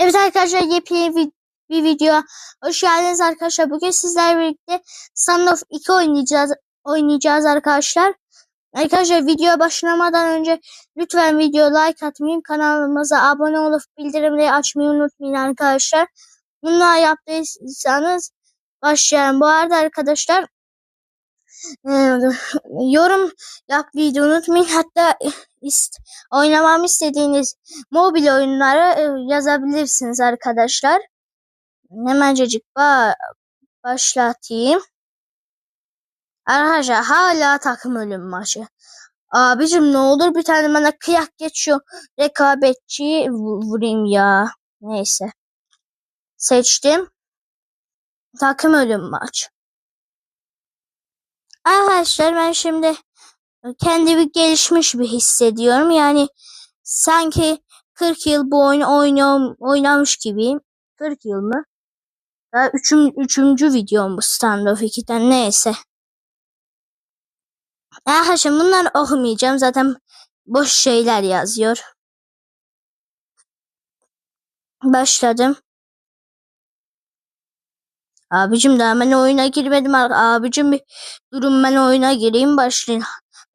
Evet arkadaşlar yepyeni bir video. Hoş geldiniz arkadaşlar. Bugün sizlerle birlikte Standoff 2 oynayacağız oynayacağız arkadaşlar. Arkadaşlar videoya başlamadan önce lütfen video like atmayı, kanalımıza abone olup bildirimleri açmayı unutmayın arkadaşlar. Bunları yaptıysanız başlayalım. Bu arada arkadaşlar yorum yapmayı unutmayın. Hatta ist oynamamı istediğiniz mobil oyunları e, yazabilirsiniz arkadaşlar. Hemencecik ba başlatayım. Arkadaşlar hala takım ölüm maçı. Abicim ne olur bir tane bana kıyak geçiyor. Rekabetçiyi vu- vurayım ya. Neyse. Seçtim. Takım ölüm maç. Arkadaşlar ben şimdi kendimi gelişmiş bir hissediyorum. Yani sanki 40 yıl bu oyunu oynuyorum, oynamış gibiyim. 40 yıl mı? Daha üçüm, üçüncü videom bu Standoff 2'den neyse. Arkadaşlar bunları okumayacağım. Zaten boş şeyler yazıyor. Başladım. Abicim daha ben oyuna girmedim. Abicim bir durun ben oyuna gireyim başlayın.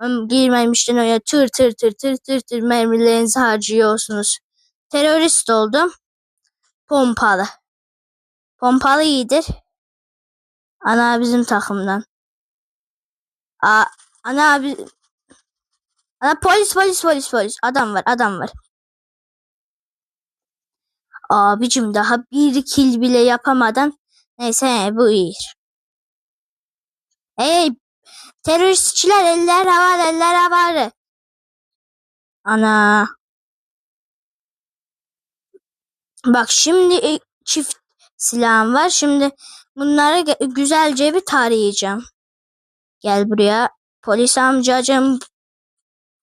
Girmemişten oyuna tır tır tır tır tır tır mermilerinizi harcıyorsunuz. Terörist oldum. Pompalı. Pompalı iyidir. Ana bizim takımdan. Aa, ana abi. Ana polis polis polis polis. Adam var adam var. Abicim daha bir kill bile yapamadan. Neyse bu iyi. Hey teröristçiler eller havada eller havada. Ana. Bak şimdi e, çift silahım var. Şimdi bunları güzelce bir tarayacağım. Gel buraya. Polis amcacım.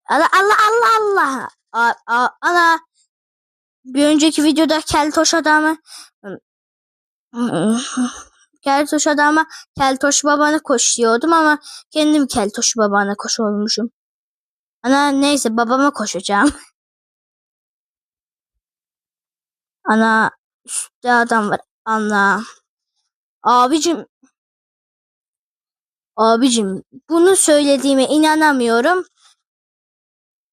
Allah Allah Allah Allah. A, ana. Bir önceki videoda Keltoş adamı Keltoş adama Keltoş babana koş diyordum ama kendim Keltoş babana koş olmuşum. Ana neyse babama koşacağım. Ana üstte adam var. Ana. Abicim. Abicim bunu söylediğime inanamıyorum.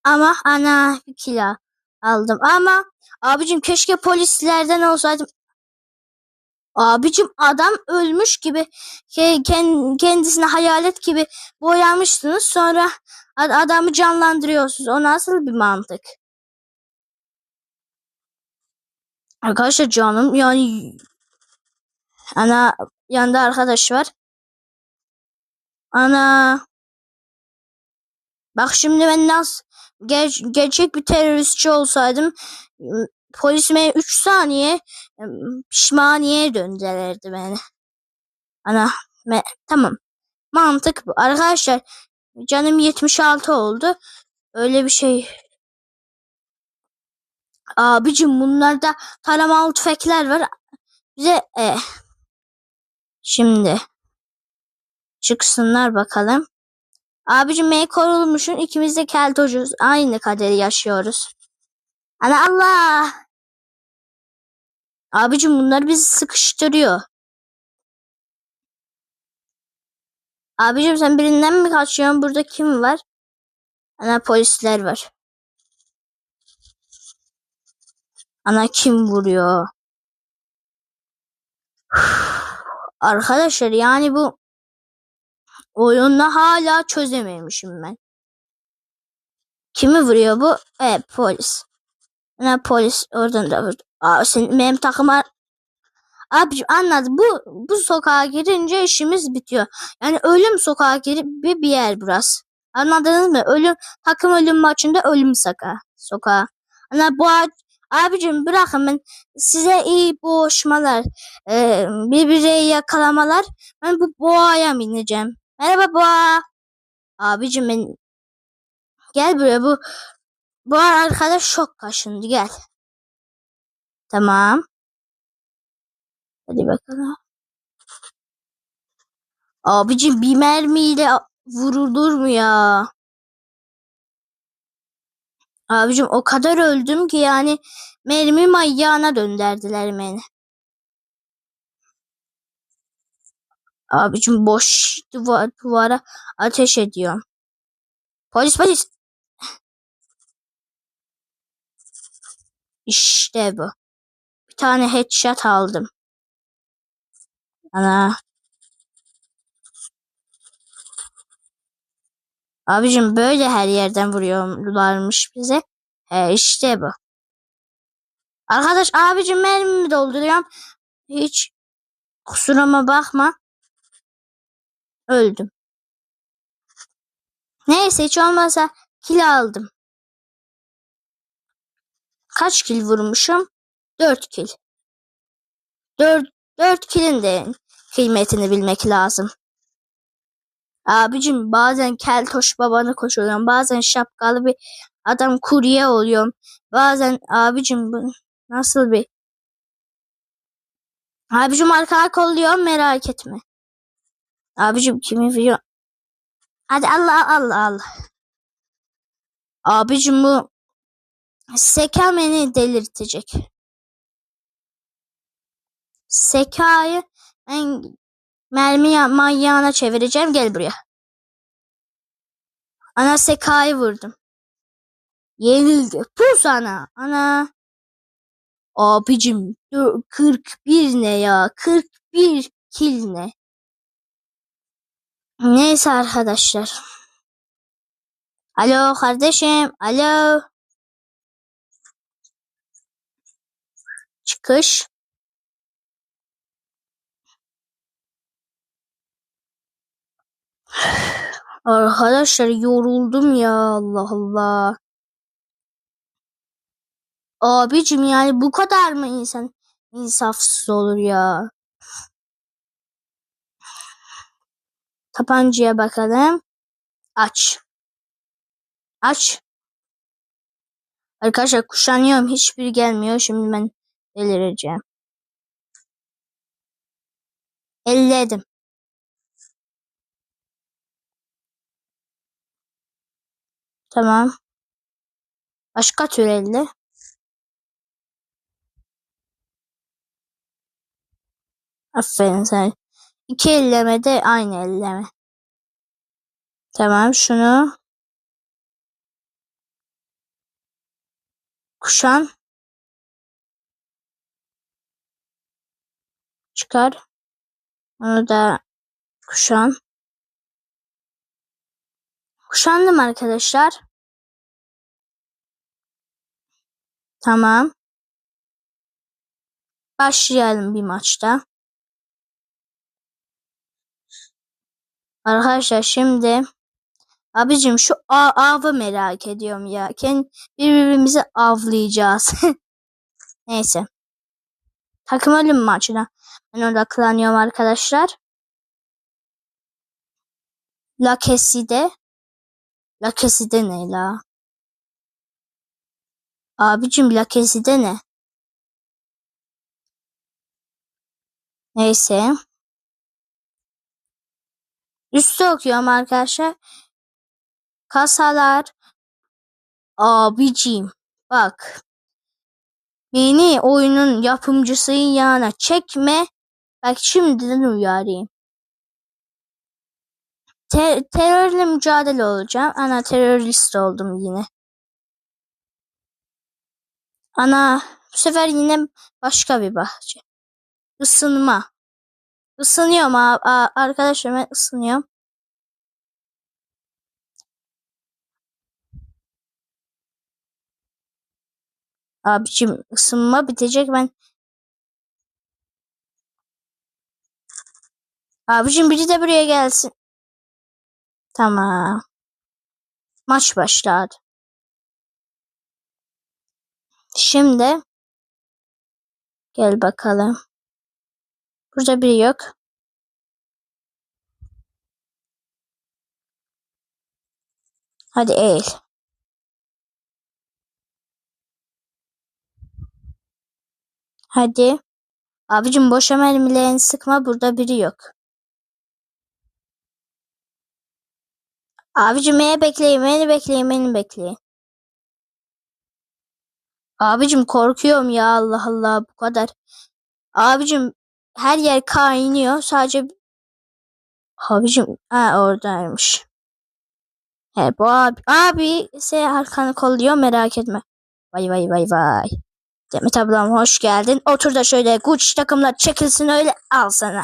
Ama ana bir kila aldım. Ama abicim keşke polislerden olsaydım. Abicim adam ölmüş gibi ke- ken- kendisine hayalet gibi boyamışsınız. Sonra ad- adamı canlandırıyorsunuz. O nasıl bir mantık? Arkadaşlar canım yani ana yanında arkadaş var. Ana bak şimdi ben nasıl ger- gerçek bir teröristçi olsaydım ım, polisime 3 saniye pişmaniye döndürürlerdi beni. Ana me- tamam mantık bu. Arkadaşlar canım 76 oldu. Öyle bir şey. Abicim bunlarda taramalı tüfekler var. Bize e, şimdi çıksınlar bakalım. Abicim May korulmuşsun. İkimiz de keltocuz. Aynı kaderi yaşıyoruz. Ana Allah. Abicim bunlar bizi sıkıştırıyor. Abicim sen birinden mi kaçıyorsun? Burada kim var? Ana polisler var. Ana kim vuruyor? Arkadaşlar yani bu oyunu hala çözememişim ben. Kimi vuruyor bu? Evet polis. Ana polis oradan da vurdu. Aa, sen, benim takıma Abicim anladım. Bu bu sokağa girince işimiz bitiyor. Yani ölüm sokağa girip bir, bir yer burası. Anladınız mı? Ölüm takım ölüm maçında ölüm sokağı. Sokağı. Ana bu abicim bırakın ben size iyi boğuşmalar, e, birbirine yakalamalar. Ben bu boğaya bineceğim. Merhaba boğa. Abicim ben gel buraya bu bu arkadaş şok kaşındı gel. Tamam. Hadi bakalım. Abicim bir mermiyle vurulur mu ya? Abicim o kadar öldüm ki yani mermi manyağına döndürdüler beni. Abicim boş duvar, duvara ateş ediyorum. Polis polis. İşte bu. Bir tane headshot aldım. Ana. Abicim böyle her yerden vuruyorlarmış bize. He işte bu. Arkadaş abicim mermimi dolduruyorum. Hiç kusuruma bakma. Öldüm. Neyse hiç olmazsa kill aldım. Kaç kill vurmuşum? 4 kill. 4 4 kill'in de kıymetini bilmek lazım. Abicim bazen keltoş babanı koşuyorum. Bazen şapkalı bir adam kurye oluyorum. Bazen abicim bu nasıl bir Abicim arkaya kolluyorum merak etme. Abicim kimi biliyor? Hadi Allah Allah Allah. Abicim bu Seka beni delirtecek. Seka'yı ben mermi ya- manyağına çevireceğim. Gel buraya. Ana Seka'yı vurdum. Yenildi. Bu sana. Ana. Abicim dur, 41 ne ya? 41 kill ne? Neyse arkadaşlar. Alo kardeşim. Alo. Çıkış. Arkadaşlar yoruldum ya Allah Allah. Abicim yani bu kadar mı insan insafsız olur ya? Tabancaya bakalım. Aç. Aç. Arkadaşlar kuşanıyorum. Hiçbiri gelmiyor. Şimdi ben delireceğim. Elledim. Tamam. Başka tür elle. Aferin sen. İki elleme de aynı elleme. Tamam şunu. Kuşan. Çıkar. Onu da kuşan. Kuşandım arkadaşlar. Tamam. Başlayalım bir maçta. Arkadaşlar şimdi abicim şu a avı merak ediyorum ya. Kendi birbirimizi avlayacağız. Neyse. Takım ölüm maçına. Ben odaklanıyorum arkadaşlar. La Keside. La Keside ne la? Abicim La Keside ne? Neyse. Üstü okuyorum arkadaşlar. Kasalar. Abicim. Bak. Beni oyunun yapımcısının yanına çekme. Bak şimdiden uyarayım. Te- terörle mücadele olacağım. Ana terörist oldum yine. Ana bu sefer yine başka bir bahçe. Isınma. Isınıyorum arkadaşlar ben ısınıyorum. Abicim ısınma bitecek ben. Abicim biri de buraya gelsin. Tamam. Maç başladı. Şimdi gel bakalım. Burada biri yok. Hadi eğil. Hadi. Abicim boşa mermilerini sıkma burada biri yok. Abicim beni bekleyin beni bekleyin beni bekleyin. Abicim korkuyorum ya Allah Allah bu kadar. Abicim her yer kaynıyor sadece abicim ha oradaymış. He bu abi abi sen arkanı kolluyor merak etme. Vay vay vay vay. Demet ablam hoş geldin. Otur da şöyle Gucci takımlar çekilsin öyle al sana.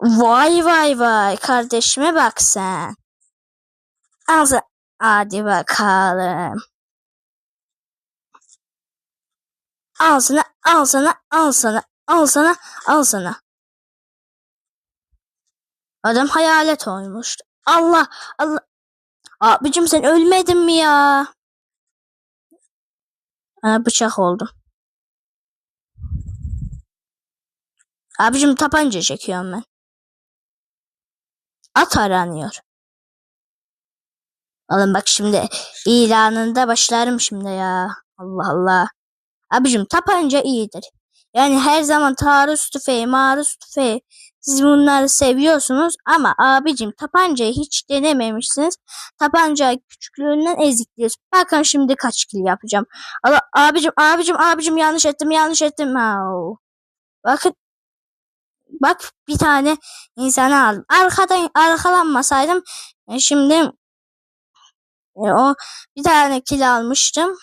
Vay vay vay kardeşime bak sen. Sana. Hadi bakalım. Al sana, al sana, al sana, al sana, al sana. Adam hayalet olmuş. Allah, Allah. Abicim sen ölmedin mi ya? Bana bıçak oldu. Abicim tabanca çekiyorum ben. At aranıyor. Oğlum bak şimdi ilanında başlarım şimdi ya. Allah Allah. Abicim tapanca iyidir. Yani her zaman taarruz tüfeği, maruz tüfeği siz bunları seviyorsunuz ama abicim tapancayı hiç denememişsiniz. Tapancayı küçüklüğünden ezikliyoruz. Bakın şimdi kaç kill yapacağım. Allah, abicim abicim abicim yanlış ettim yanlış ettim. Bakın bak bir tane insanı aldım. Arkadan arkalanmasaydım e, şimdi e, o bir tane kill almıştım.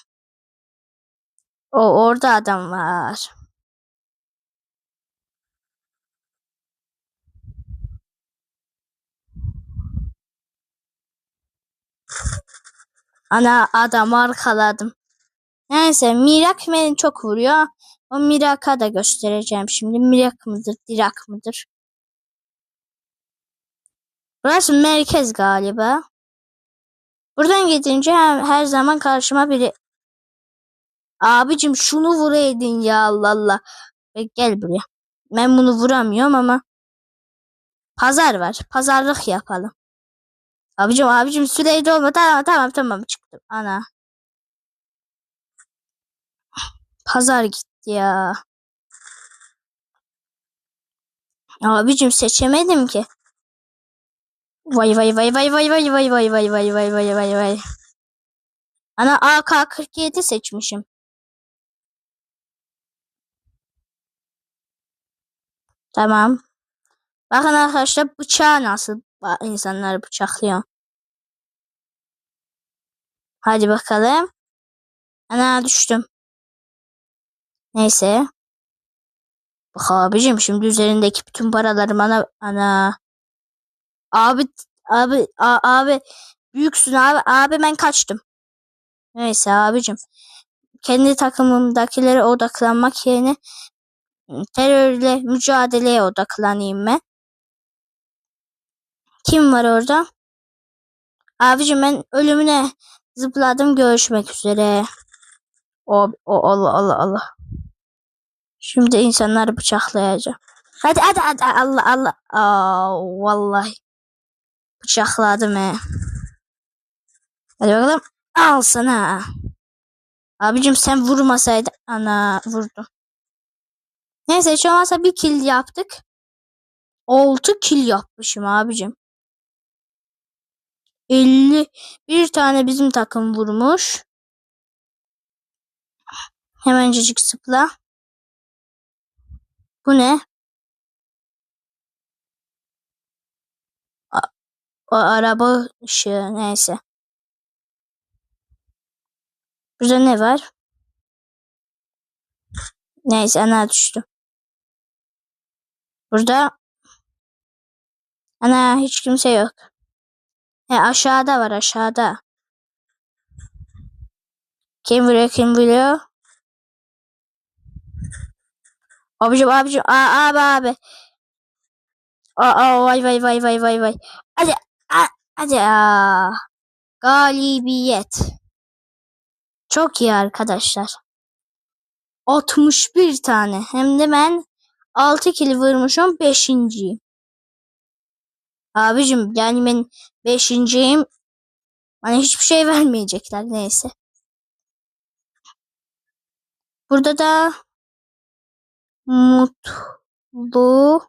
O orada adam var. Ana adam arkaladım. Neyse Mirak beni çok vuruyor. O Mirak'a da göstereceğim şimdi. Mirak mıdır, Dirak mıdır? Burası merkez galiba. Buradan gidince her, her zaman karşıma biri... Abicim şunu vuraydın ya Allah Allah. E, gel buraya. Ben bunu vuramıyorum ama. Pazar var. Pazarlık yapalım. Abicim abicim süreyde olma. Tamam tamam tamam çıktım. Ana. Pazar gitti ya. Abicim seçemedim ki. Vay vay vay vay vay vay vay vay vay vay vay vay vay vay. Ana AK-47 seçmişim. Tamam. Bakın arkadaşlar bıçağı nasıl insanları bıçaklıyor. Hadi bakalım. Ana düştüm. Neyse. Bak abicim şimdi üzerindeki bütün paraları bana ana. Abi abi a, abi büyüksün abi abi ben kaçtım. Neyse abicim. Kendi takımımdakilere odaklanmak yerine terörle mücadeleye odaklanayım ben. Kim var orada? Abicim ben ölümüne zıpladım görüşmek üzere. O, o Allah Allah Allah. Şimdi insanları bıçaklayacağım. Hadi hadi hadi Allah Allah. Aa, vallahi. Bıçakladım he. Hadi bakalım. Al sana. Abicim sen vurmasaydın. Ana vurdum. Neyse hiç olmazsa bir kill yaptık. 6 kill yapmışım abicim. 50 bir tane bizim takım vurmuş. Hemencecik zıpla. Bu ne? O araba ışığı neyse. Burada ne var? Neyse ana düştü. Burada ana hiç kimse yok. He aşağıda var aşağıda. Kim vuruyor kim vuruyor? Abicim abicim aa, abi abi. Aa, vay vay vay vay vay vay. Hadi a, hadi aa. Galibiyet. Çok iyi arkadaşlar. 61 tane. Hem de ben 6 kill vurmuşum 5. Abicim yani ben 5.yim. Bana hiçbir şey vermeyecekler neyse. Burada da mutlu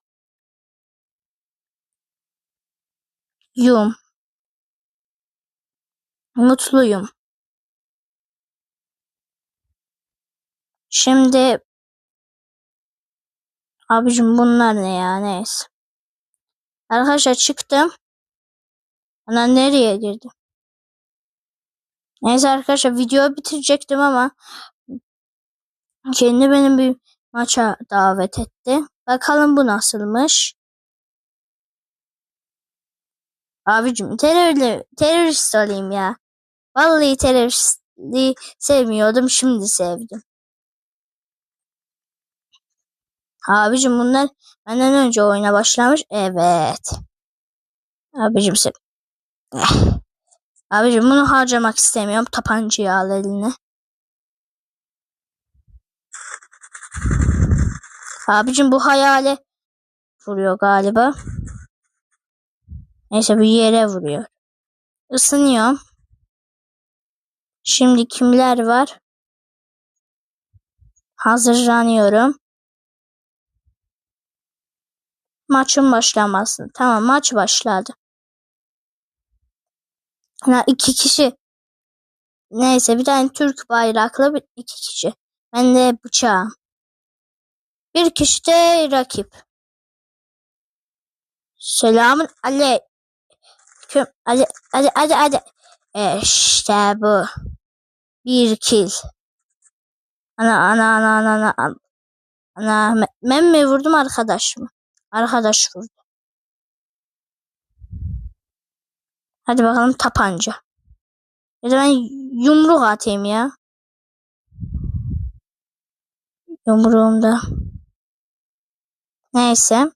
yum. Mutluyum. Şimdi abicim bunlar ne ya neyse. Arkadaşlar çıktım. Ana nereye girdim? Neyse arkadaşlar video bitirecektim ama kendi benim bir maça davet etti. Bakalım bu nasılmış. Abicim terörle, terörist olayım ya. Vallahi teröristliği sevmiyordum şimdi sevdim. Abicim bunlar benden önce oyuna başlamış. Evet. Abicim sen... Eh. Abicim bunu harcamak istemiyorum. Tapancayı al eline. Abicim bu hayale vuruyor galiba. Neyse bir yere vuruyor. Isınıyorum. Şimdi kimler var? Hazırlanıyorum. Maçın başlaması. Tamam maç başladı. Ha, iki kişi. Neyse bir tane Türk bayraklı bir, iki kişi. Ben de bıçağım. Bir kişi de rakip. Selamun aleyküm. Hadi hadi hadi hadi. İşte bu. Bir kill. Ana ana ana ana ana. Ana ben mi vurdum arkadaş mı? Arkadaş vurdu. Hadi bakalım tapanca. Ya da ben yumruk atayım ya. Yumruğumda. Neyse.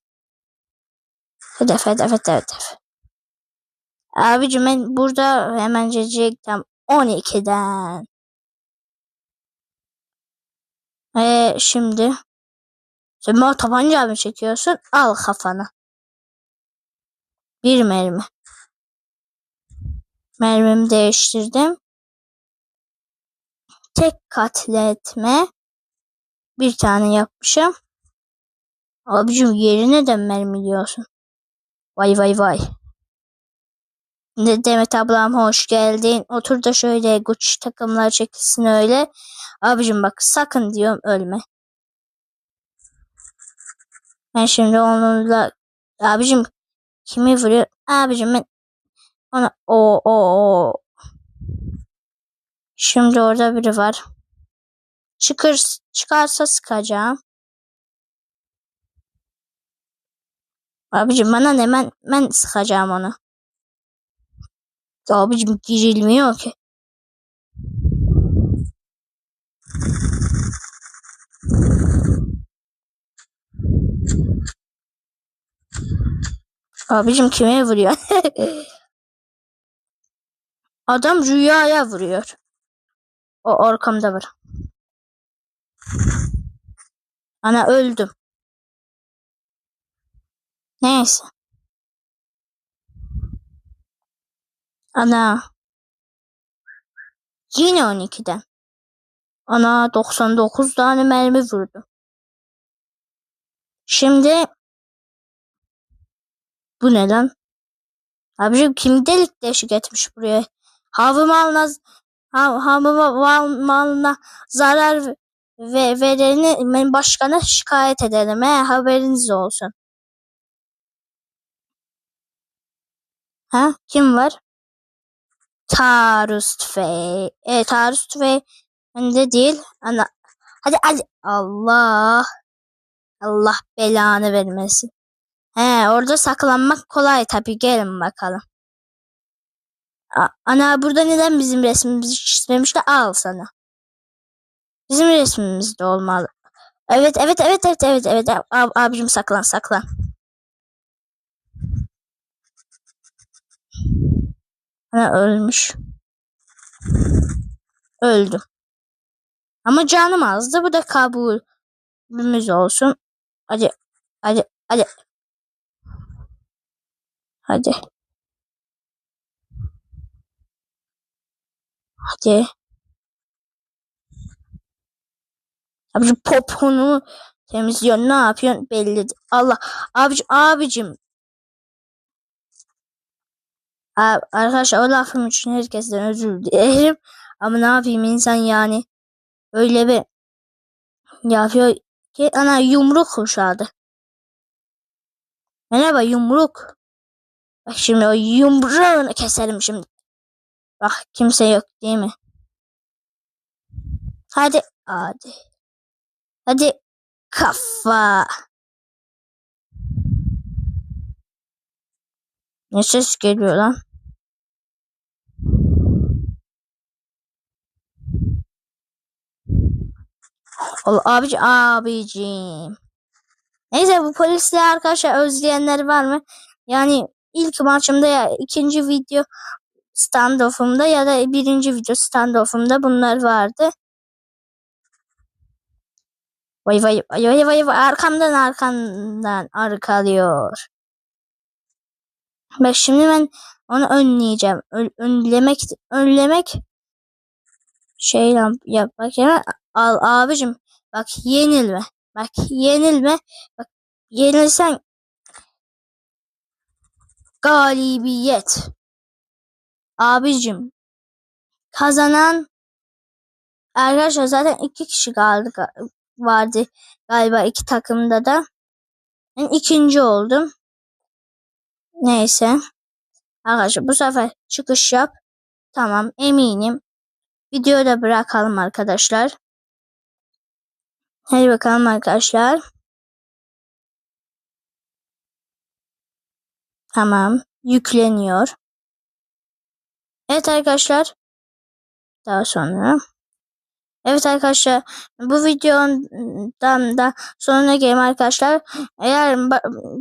Hedef hedef hedef hedef. Abicim ben burada hemen cecektim 12'den. Ee, şimdi sen bana tabanca mı çekiyorsun? Al kafana. Bir mermi. Mermimi değiştirdim. Tek katletme. Bir tane yapmışım. Abicim yerine de mermi diyorsun. Vay vay vay. Demet ablam hoş geldin. Otur da şöyle güç takımlar çekilsin öyle. Abicim bak sakın diyorum ölme. Ben şimdi onunla abicim kimi vuruyor? Abicim ben ona o o o. Şimdi orada biri var. Çıkır çıkarsa sıkacağım. Abicim bana ne ben, ben sıkacağım onu. Abicim girilmiyor ki. Abicim kime vuruyor? Adam rüyaya vuruyor. O arkamda var. Ana öldüm. Neyse. Ana. Yine 12'den. Ana 99 tane mermi vurdu. Şimdi bu neden? Abicim kim delik deşik etmiş buraya? Havı malına havı malına zarar ve vereni başkana şikayet ederim. He, haberiniz olsun. Ha? Kim var? Taarruz tüfeği. E, taarruz tüfeği bende değil. Ana. Hadi hadi. Allah. Allah belanı vermesin. He, orada saklanmak kolay tabii. Gelin bakalım. Ana burada neden bizim resmimizi çizmemişler? Al sana. Bizim resmimiz de olmalı. Evet evet evet evet evet evet. Ab abicim saklan saklan. Ha, ölmüş. Öldüm. Ama canım azdı. Bu da kabulümüz olsun. Hadi. Hadi. Hadi. Hadi. Hadi. Abicim poponu temizliyor. Ne yapıyorsun belli. Allah. Abicim abicim Arkadaşlar o lafım için herkesten özür dilerim. Ama ne yapayım insan yani. Öyle bir Yapıyor ki ana yumruk kuşadı. Merhaba yumruk. Bak şimdi o yumruğunu keserim şimdi. Bak kimse yok değil mi? Hadi. Hadi. Hadi. Kafa. Ne ses geliyor lan? Allah abici abicim. Neyse bu polisle arkadaşlar özleyenler var mı? Yani ilk maçımda ya ikinci video standoff'umda ya da birinci video standoff'umda bunlar vardı. Vay vay vay vay vay vay arkamdan arkamdan arkalıyor. Bak şimdi ben onu önleyeceğim. Ö- önlemek önlemek şey yap, yap bak ya al abicim bak yenilme. Bak yenilme. Bak yenilsen galibiyet. Abicim kazanan arkadaşlar zaten iki kişi kaldı vardı galiba iki takımda da. Ben ikinci oldum. Neyse. Arkadaşlar bu sefer çıkış yap. Tamam eminim. Videoyu da bırakalım arkadaşlar. Hadi bakalım arkadaşlar. Tamam. Yükleniyor. Evet arkadaşlar. Daha sonra. Evet arkadaşlar. Bu videodan da sonuna geleyim arkadaşlar. Eğer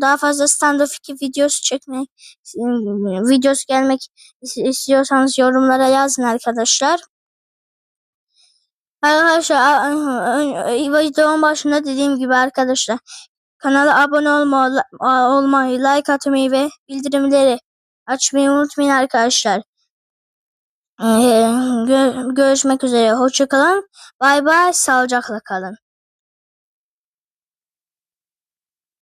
daha fazla standoff 2 videosu çekmek videosu gelmek is- istiyorsanız yorumlara yazın arkadaşlar. Arkadaşlar videonun başında dediğim gibi arkadaşlar kanala abone olma, olmayı, like atmayı ve bildirimleri açmayı unutmayın arkadaşlar. Ee, gö- görüşmek üzere. Hoşçakalın. Bay bay. Sağlıcakla kalın.